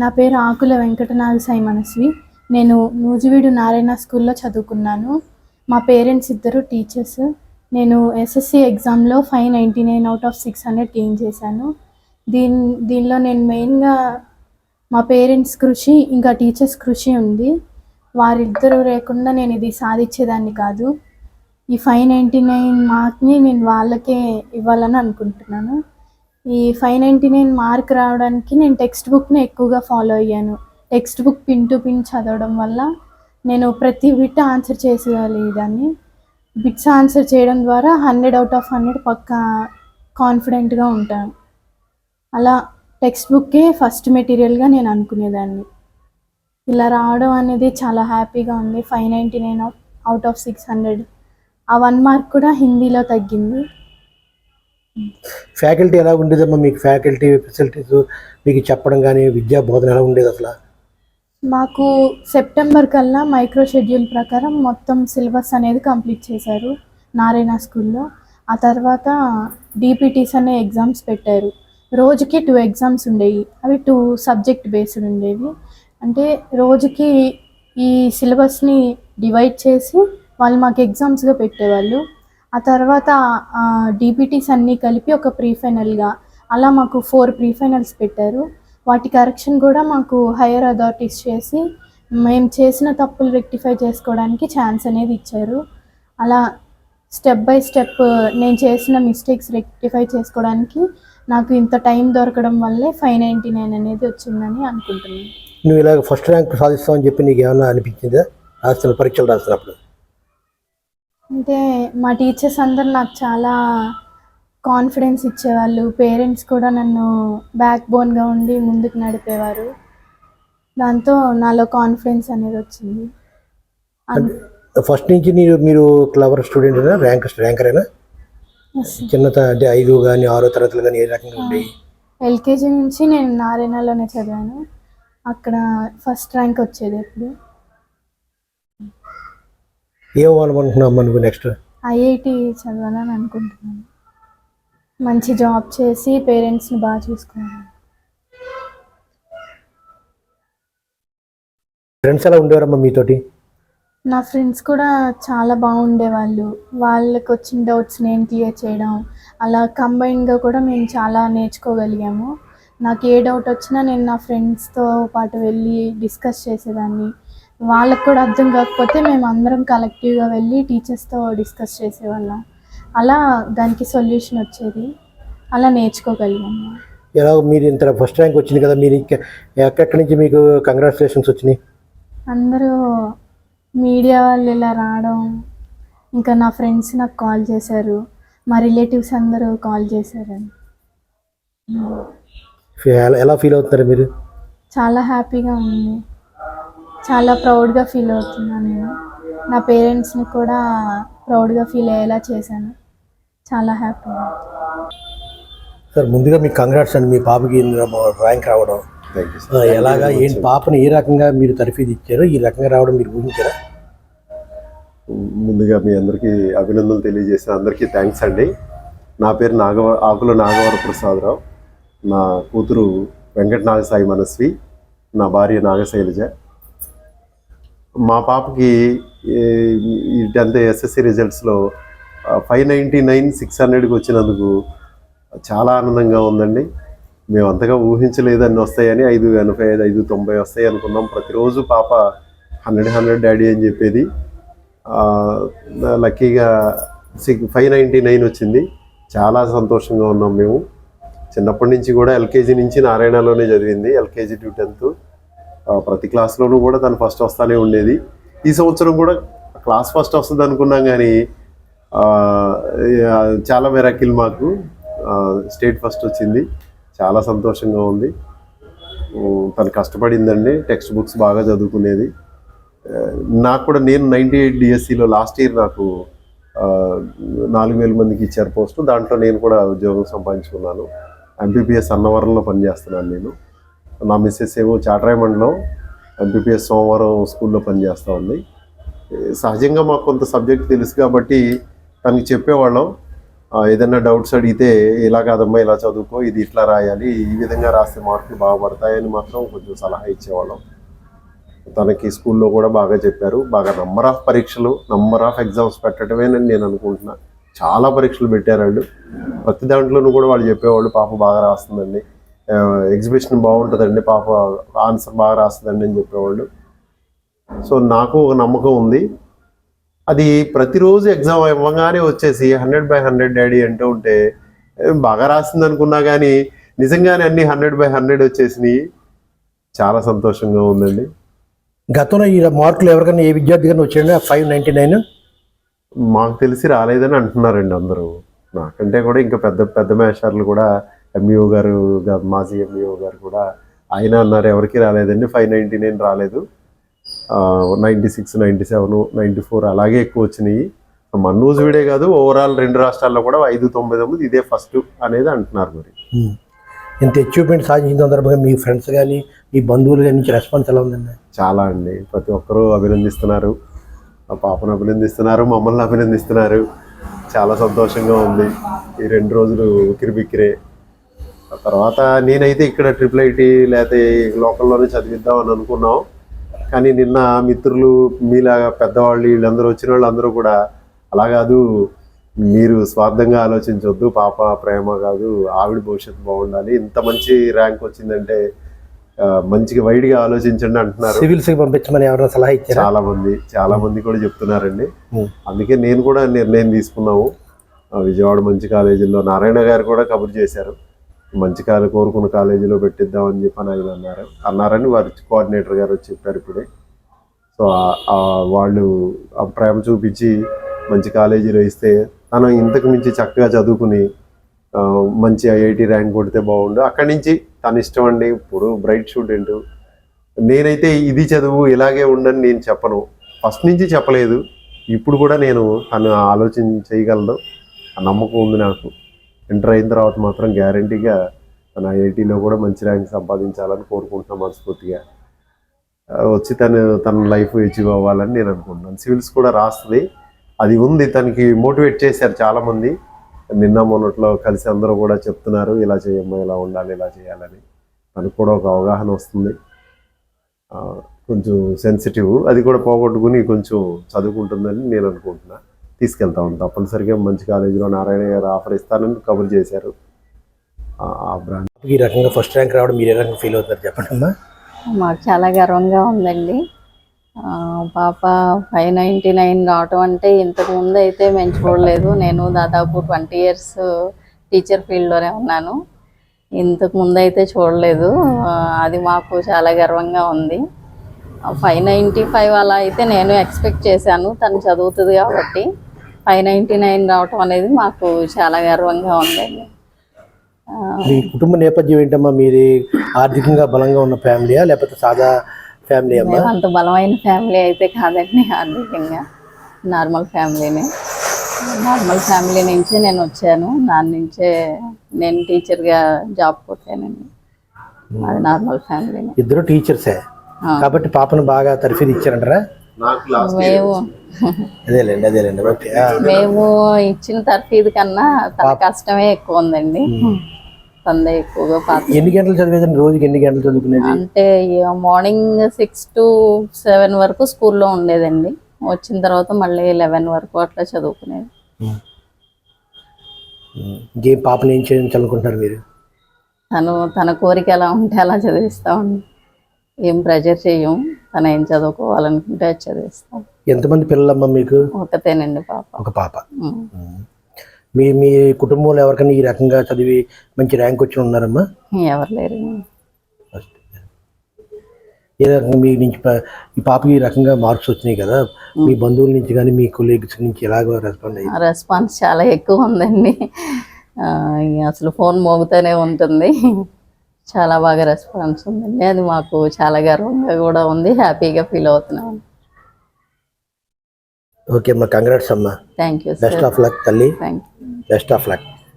నా పేరు ఆకుల వెంకటనాథ సాయి మనస్వి నేను నూజివీడు నారాయణ స్కూల్లో చదువుకున్నాను. మా పేరెంట్స్ ఇద్దరు టీచర్స్. నేను ఎస్ఎస్సి ఎగ్జామ్లో five ninety nine out of six hundred gain చేశాను. దీని దీనిలో నేను మెయిన్గా మా పేరెంట్స్ కృషి ఇంకా టీచర్స్ కృషి ఉంది. వారిద్దరూ లేకుండా నేను ఇది సాధించేదాన్ని కాదు. ఈ ఫైవ్ నైంటీ నైన్ మార్క్ని నేను వాళ్ళకే ఇవ్వాలని అనుకుంటున్నాను. ఈ ఫైవ్ నైంటీ నైన్ మార్క్ రావడానికి నేను టెక్స్ట్ బుక్ని ఎక్కువగా ఫాలో అయ్యాను. Text book pin to pin చదవడం వల్ల నేను ప్రతి బిట్ ఆన్సర్ చేసేదాన్ని బిట్స్ ఆన్సర్ చేయడం ద్వారా హండ్రెడ్ అవుట్ ఆఫ్ హండ్రెడ్ పక్కా కాన్ఫిడెంట్గా ఉంటాను. అలా టెక్స్ట్ బుక్కే ఫస్ట్ మెటీరియల్గా నేను అనుకునేదాన్ని. ఇలా రావడం అనేది చాలా హ్యాపీగా ఉంది. Five ninety nine out of six hundred. ఆ వన్ మార్క్ కూడా హిందీలో తగ్గింది. ఫ్యాకల్టీ ఎలా ఉండేదమ్మా? మీకు ఫ్యాకల్టీ ఫెసిలిటీస్ మీకు చెప్పడం కానీ విద్యా బోధన ఎలా ఉండేది అసలు? మాకు సెప్టెంబర్ కల్లా మైక్రో షెడ్యూల్ ప్రకారం మొత్తం సిలబస్ అనేది కంప్లీట్ చేశారు నారాయణ స్కూల్లో. ఆ తర్వాత డిపిటీస్ అనే ఎగ్జామ్స్ పెట్టారు. రోజుకి టూ ఎగ్జామ్స్ ఉండేవి. అవి టూ సబ్జెక్ట్ బేస్డ్ ఉండేవి. అంటే రోజుకి ఈ సిలబస్ని డివైడ్ చేసి వాళ్ళు మాకు ఎగ్జామ్స్గా పెట్టేవాళ్ళు. ఆ తర్వాత డిపిటీస్ అన్నీ కలిపి ఒక ప్రీఫైనల్గా అలా మాకు ఫోర్ ప్రీఫైనల్స్ పెట్టారు. వాటి కరెక్షన్ కూడా మాకు హైయర్ అథారిటీస్ చేసి మేము చేసిన తప్పులు రెక్టిఫై చేసుకోవడానికి ఛాన్స్ అనేది ఇచ్చారు. అలా స్టెప్ బై స్టెప్ నేను చేసిన మిస్టేక్స్ రెక్టిఫై చేసుకోవడానికి నాకు ఇంత టైం దొరకడం వల్లే ఫైవ్ నైంటీ నైన్ అనేది వచ్చిందని అనుకుంటున్నాను. నువ్వు ఇలాగ ఫస్ట్ ర్యాంక్ సాధిస్తావని చెప్పి నీకు ఏమైనా అనిపించిందా? రాసిన పరీక్షలు రాసినప్పుడు అంటే మా టీచర్స్ అందరు నాకు చాలా కాన్ఫిడెన్స్ ఇచ్చేవాళ్ళు. పేరెంట్స్ కూడా నన్ను బ్యాక్ బోన్గా ఉండి ముందుకు నడిపేవారు. దాంతో నాలో కాన్ఫిడెన్స్ అనేది వచ్చింది. ఫస్ట్ నుంచి మీరు మీరు క్లవర్ స్టూడెంట్ ర్యాంక్ ర్యాంకరేనా. చిన్న అంటే ఐదు కానీ ఆరో తరగతులు కానీ ఏ రకంగా ఉండేవి? ఎల్కేజీ నుంచి నేను నారాయణలోనే చదివాను. అక్కడ ఫస్ట్ ర్యాంక్ వచ్చేది ఎప్పుడు? ఏం అవ్వాలనుకుంటున్నావు నువ్వు నెక్స్ట్ ఐఐటి చదవాలని అనుకుంటున్నాను. మంచి జాబ్ చేసి పేరెంట్స్ని బాగా చూసుకోవాలి. ఫ్రెండ్స్ ఎలా ఉండేవారమ్మా మీతోటి? నా ఫ్రెండ్స్ కూడా చాలా బాగుండేవాళ్ళు. వాళ్ళకి వచ్చిన డౌట్స్ నేను క్లియర్ చేయడం అలా కంబైన్గా కూడా మేము చాలా నేర్చుకోగలిగాము. నాకు ఏ డౌట్ వచ్చినా నేను నా ఫ్రెండ్స్తో పాటు వెళ్ళి డిస్కస్ చేసేదాన్ని. వాళ్ళకి కూడా అర్థం కాకపోతే మేము అందరం కలెక్టివ్గా వెళ్ళి టీచర్స్తో డిస్కస్ చేసేవాళ్ళం. అలా దానికి సొల్యూషన్ వచ్చేది. అలా నేర్చుకోగలిగాము ఎలా మీరు ఇంత ఫస్ట్ ర్యాంక్ వచ్చింది కదా మీరు ఎక్కడెక్కడి నుంచి మీకు కంగ్రాచులేషన్స్ వచ్చినాయి? అందరూ మీడియా వాళ్ళు ఇలా రావడం ఇంకా నా ఫ్రెండ్స్ నాకు కాల్ చేశారు. మా రిలేటివ్స్ అందరూ కాల్ చేశారండి. ఎలా- ఎలా ఫీల్ అవుతున్నారు మీరు? చాలా హ్యాపీగా ఉంది. చాలా ప్రౌడ్గా ఫీల్ అవుతున్నాను నేను. నా పేరెంట్స్ని కూడా ప్రౌడ్గా ఫీల్ అయ్యేలా చేశాను. చాలా హ్యాపీగా సార్ ముందుగా మీకు కంగ్రాట్స్ అండి. మీ పాపకి ఇందులో ర్యాంక్ రావడం. థ్యాంక్ యూ ఆ, ఎలాగా ఏంటి పాపని ఏ రకంగా మీరు తరఫీదు ఇచ్చారో ఈ రకంగా రావడం మీరు ఊహించారా? ముందుగా మీ అందరికీ అభినందనలు తెలియజేసిన అందరికీ థ్యాంక్స్ అండి. నా పేరు నాగవ ఆకుల నాగవర ప్రసాదరావు నా కూతురు వెంకట నాగసాయి మనస్వి. నా భార్య నాగశైలజ. మా పాపకి ఈ- టెన్త్ ఎస్ఎస్సి రిజల్ట్స్లో ఫైవ్ నైంటీ నైన్ సిక్స్ హండ్రెడ్కి వచ్చినందుకు చాలా ఆనందంగా ఉందండి. మేము అంతగా ఊహించలేదని వస్తాయని ఐదు ఎనభై ఐదు ఐదు తొంభై వస్తాయి అనుకున్నాం. ప్రతిరోజు పాప హండ్రెడ్ హండ్రెడ్ డాడీ అని చెప్పేది. లక్కీగా సిక్ ఫైవ్ నైంటీ నైన్ వచ్చింది. చాలా సంతోషంగా ఉన్నాం మేము. చిన్నప్పటి నుంచి కూడా ఎల్కేజీ నుంచి నారాయణలోనే చదివింది ఎల్కేజీ టు టెన్త్. ప్రతి క్లాస్లోనూ కూడా తను ఫస్ట్ వస్తానే ఉండేది. ఈ సంవత్సరం కూడా క్లాస్ ఫస్ట్ వస్తుంది అనుకున్నాం కానీ చాలా మెరాకిల్ మాకు. స్టేట్ ఫస్ట్ వచ్చింది. చాలా సంతోషంగా ఉంది. తను కష్టపడిందండి. టెక్స్ట్ బుక్స్ బాగా చదువుకునేది. నాకు కూడా నేను నైంటీ ఎయిట్ డిఎస్సిలో లాస్ట్ ఇయర్ నాకు నాలుగు వేల మందికి ఇచ్చారు పోస్టు. దాంట్లో నేను కూడా ఉద్యోగం సంపాదించుకున్నాను. ఎంపీపీఎస్ అన్నవరంలో పనిచేస్తున్నాను నేను. నా మిస్సెస్ ఏమో చాటరాయమండలం ఎంపీపీఎస్ సోమవారం స్కూల్లో పనిచేస్తూ ఉంది. సహజంగా మాకు కొంత సబ్జెక్ట్ తెలుసు కాబట్టి తనకి చెప్పేవాళ్ళం. ఏదైనా డౌట్స్ అడిగితే ఇలా కాదమ్మా ఇలా చదువుకో ఇది ఇట్లా రాయాలి ఈ విధంగా రాస్తే మార్కులు బాగా పడతాయని మాత్రం కొంచెం సలహా ఇచ్చేవాళ్ళం. తనకి స్కూల్లో కూడా బాగా చెప్పారు. బాగా నంబర్ ఆఫ్ పరీక్షలు నంబర్ ఆఫ్ ఎగ్జామ్స్ పెట్టడమేనని నేను అనుకుంటున్నా. చాలా పరీక్షలు పెట్టారు వాళ్ళు. ప్రతి దాంట్లోనూ కూడా వాళ్ళు చెప్పేవాళ్ళు పాప బాగా రాస్తుందండి. ఎగ్జిబిషన్ బాగుంటుందండి. పాప ఆన్సర్ బాగా రాస్తుందండి అని చెప్పేవాళ్ళు. సో నాకు ఒక నమ్మకం ఉంది. అది ప్రతిరోజు ఎగ్జామ్ ఇవ్వగానే వచ్చేసి హండ్రెడ్ బై హండ్రెడ్ డాడీ అంటూ ఉంటే బాగా రాసింది అనుకున్నా కానీ నిజంగానే అన్ని హండ్రెడ్ బై హండ్రెడ్ వచ్చేసినాయి. చాలా సంతోషంగా ఉందండి. గతంలో ఈ మార్కులు ఎవరికైనా ఏ విద్యార్థికైనా వచ్చాయండి? ఫైవ్ నైంటీ నైన్ మాకు తెలిసి రాలేదని అంటున్నారండి అందరూ. నాకంటే కూడా ఇంకా పెద్ద పెద్ద మేషార్లు కూడా ఎంఈఓ గారు గా- మాజీ ఎంఈఓ గారు కూడా ఆయన అన్నారు ఎవరికి రాలేదండి ఫైవ్ నైంటీ నైన్ రాలేదు. Ninety six ninety seven ninety four అలాగే ఎక్కువ వచ్చినాయి. మన్నూజు వీడే కాదు ఓవరాల్ రెండు రాష్ట్రాల్లో కూడా ఐదు తొంభై తొమ్మిది ఇదే ఫస్ట్ అనేది అంటున్నారు మరి. ఇంత అచీవ్మెంట్ సాధించిన సందర్భంగా మీ ఫ్రెండ్స్ కానీ మీ బంధువులు కానీ నుంచి రెస్పాన్స్ ఎలా ఉందండి? చాలా అండి. ప్రతి ఒక్కరూ అభినందిస్తున్నారు. ఆ పాపను అభినందిస్తున్నారు మమ్మల్ని అభినందిస్తున్నారు. చాలా సంతోషంగా ఉంది. ఈ రెండు రోజులు ఉకిరి బిక్కిరే. తర్వాత నేనైతే ఇక్కడ ట్రిపుల్ ఐటీ లేకపోతే లోకల్లోనే చదివిద్దాం అని అనుకున్నాం. కానీ నిన్న మిత్రులు మీలాగా పెద్దవాళ్ళు వీళ్ళందరూ వచ్చిన వాళ్ళందరూ కూడా అలా కాదు మీరు స్వార్థంగా ఆలోచించవద్దు పాప ప్రేమ కాదు ఆవిడ భవిష్యత్తు బాగుండాలి ఇంత మంచి ర్యాంక్ వచ్చిందంటే మంచిగా వైడ్గా ఆలోచించండి అంటున్నారు. సివిల్స్కి పంపించమని ఎవరైనా సలహా ఇచ్చారా? చాలా మంది చాలా మంది కూడా చెప్తున్నారండి. అందుకే నేను కూడా నిర్ణయం తీసుకున్నాము. విజయవాడ మంచి కాలేజీలో నారాయణ గారు కూడా కబుర్ చేశారు. మంచి కాలేజ్ కోరుకున్న కాలేజీలో పెట్టిద్దామని చెప్పి అని ఆయన అన్నారు. అన్నారని వారి కోఆర్డినేటర్ గారు వచ్చి చెప్పారు ఇప్పుడే. సో వాళ్ళు ఆ ప్రేమ చూపించి మంచి కాలేజీలో ఇస్తే తను ఇంతకు మించి చక్కగా చదువుకుని మంచి ఐఐటి ర్యాంక్ కొడితే బాగుండు. అక్కడి నుంచి తను ఇష్టం అండి. ఇప్పుడు బ్రైట్ స్టూడెంట్. నేనైతే ఇది చదువు ఇలాగే ఉండని నేను చెప్పను. ఫస్ట్ నుంచి చెప్పలేదు. ఇప్పుడు కూడా నేను తను ఆలోచన చేయగలదు. ఆ నమ్మకం ఉంది నాకు. ఇంటర్ అయిన తర్వాత మాత్రం గ్యారంటీగా తన ఐఐటీలో కూడా మంచి ర్యాంక్ సంపాదించాలని కోరుకుంటున్నాను మనస్ఫూర్తిగా. వచ్చి తను తన లైఫ్ అచీవ్ అవ్వాలని నేను అనుకుంటున్నాను. సివిల్స్ కూడా రాస్తుంది. అది ఉంది తనకి మోటివేట్ చేశారు చాలామంది. నిన్న మొన్నట్లో కలిసి అందరూ కూడా చెప్తున్నారు ఇలా చేయమ్మా ఇలా ఉండాలి ఇలా చేయాలని. తనకు కూడా ఒక అవగాహన వస్తుంది. కొంచెం సెన్సిటివ్ అది కూడా పోగొట్టుకుని కొంచెం చదువుకుంటుందని నేను అనుకుంటున్నాను తీసుకెళ్తా తప్పనిసరిగా మంచి కాలేజీలో నారాయణ గారు ఆఫర్ ఇస్తానని కబుర్ చేశారు. ఆ- ఈ రకంగా ఫస్ట్ ర్యాంక్ రావడం మీరు ఏ రకంగా ఫీల్ అవుతారు చెప్పండి అమ్మా. మాకు చాలా గర్వంగా ఉందండి. ఆ, పాప ఫైవ్ నైంటీ నైన్ రావటం అంటే ఇంతకు ముందు అయితే మేము చూడలేదు. నేను దాదాపు ట్వంటీ ఇయర్స్ టీచర్ ఫీల్డ్లోనే ఉన్నాను. ఇంతకు ముందు అయితే చూడలేదు. ఆ, అది మాకు చాలా గర్వంగా ఉంది. ఫైవ్ నైంటీ ఫైవ్ అలా అయితే నేను ఎక్స్పెక్ట్ చేశాను. తను చదువుతుంది కాబట్టి. ఫైవ్ నైంటీ నైన్ రావటం అనేది మాకు చాలా గర్వంగా ఉందండి. మీ కుటుంబ నేపథ్యం ఏంటమ్మా? మీది ఆర్థికంగా బలంగా ఉన్న ఫ్యామిలీయా? లేకపోతే సాదా ఫ్యామిలీ అమ్మా? మేము అంత బలమైన ఫ్యామిలీ అయితే కాదండి ఆర్థికంగా. నార్మల్ ఫ్యామిలీనే. నార్మల్ ఫ్యామిలీ నుంచి నేను వచ్చాను. దాని నుంచే నేను టీచర్గా జాబ్ కొట్టానండి. అది నార్మల్ ఫ్యామిలీనే. ఇద్దరు టీచర్సే. కాబట్టి పాపను బాగా తర్ఫీదు ఇచ్చారంటారా? మేము అదేలేండి అదేలేండి. మేము ఇచ్చిన తర్ఫీదు కన్నా తన కష్టమే ఎక్కువ ఉందండి. తనదే ఎక్కువగా పాత్ర ఎన్ని గంటలు చదివేదండి రోజుకి ఎన్ని గంటలు చదువుకునేది? అంటే మార్నింగ్ సిక్స్ టు సెవెన్ వరకు స్కూల్లో ఉండేదండి. వచ్చిన తర్వాత మళ్ళీ లెవెన్ వరకు అట్లా చదువుకునేది. ఇంకేం పాపను ఏం చేయించాలనుకుంటున్నారు మీరు? తను తన కోరిక ఎలా ఉంటే అలా చదివిస్తామండి. ఏం ప్రెజర్ చెయ్యం. తను ఏం చదువుకోవాలనుకుంటే అది చదివిస్తాం. ఎంతమంది పిల్లలమ్మా మీకు? ఒకతేనండి పాప. ఒక పాప. మీ మీ కుటుంబంలో ఎవరికైనా ఈ రకంగా చదివి మంచి ర్యాంక్ వచ్చి ఉన్నారమ్మా? ఎవరు లేరు ఏ రకంగా మీ నుంచి ప- ఈ పాపకి ఈ రకంగా మార్క్స్ వచ్చినాయి కదా. మీ బంధువుల నుంచి కానీ మీ కొలీగ్స్ నుంచి ఎలాగో రెస్పాండ్ అయ్యి రెస్పాన్స్ చాలా ఎక్కువ ఉందండి. ఆ, ఇక అసలు ఫోన్ మోగుతూనే ఉంటుంది. చాలా బాగా రెస్పాన్స్ ఉందండి. అది మాకు చాలా గర్వంగా కూడా ఉంది. హ్యాపీగా ఫీల్ అవుతున్నాం. ఓకే అమ్మా కంగ్రాట్స్ అమ్మా. Thank you best of luck తల్లి. Thank you best of luck